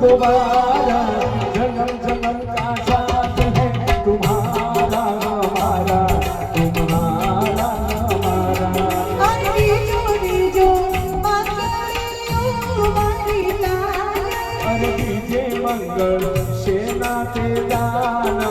दोबारा जन्म जन्म का साथ है तुम्हारा हमारा तुम्हारा हमारा। अरे जो मंगल सेना के दाना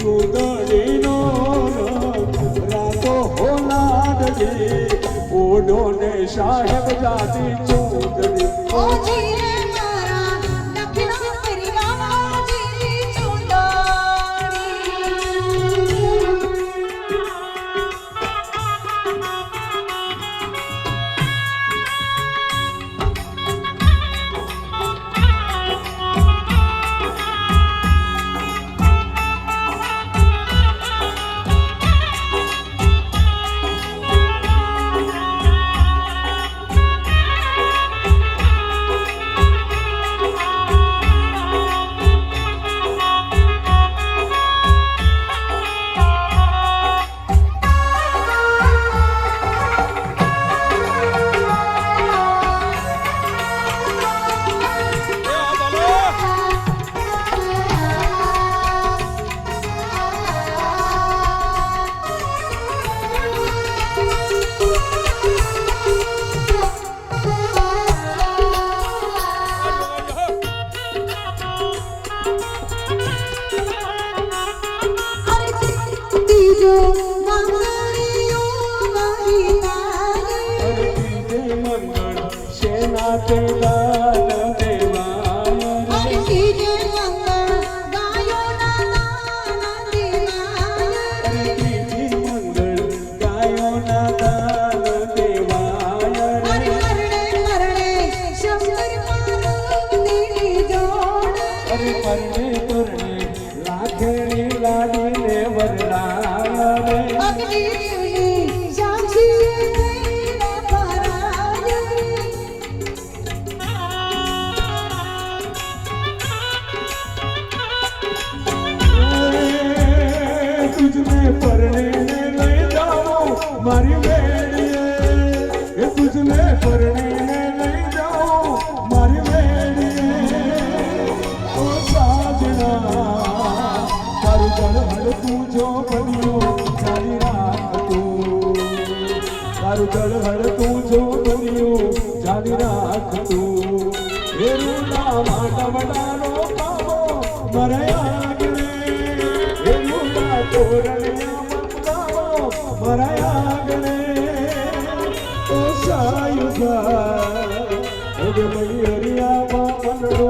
ચૂંદડીનો રાતો હોલાડજી ઓઢો ને સાહેબ જાતિ ચૂંદડી પરણે પરણે લાખેરી લાડીને વરરાય રે તુજને લઈ જાઓ મારી મેળીએ એ તુજને પરણે તારું તું જો બન્યું જારી રાખતું તારું જળ તું જો બન્યું જારી રાખતું એનું નામ આટવડાનો પાવો મરે એનું નામ તોરણિયા મમતાવો મરે આગળ ઓ સાયુધા હવે મૈયરિયામાં મન મનડું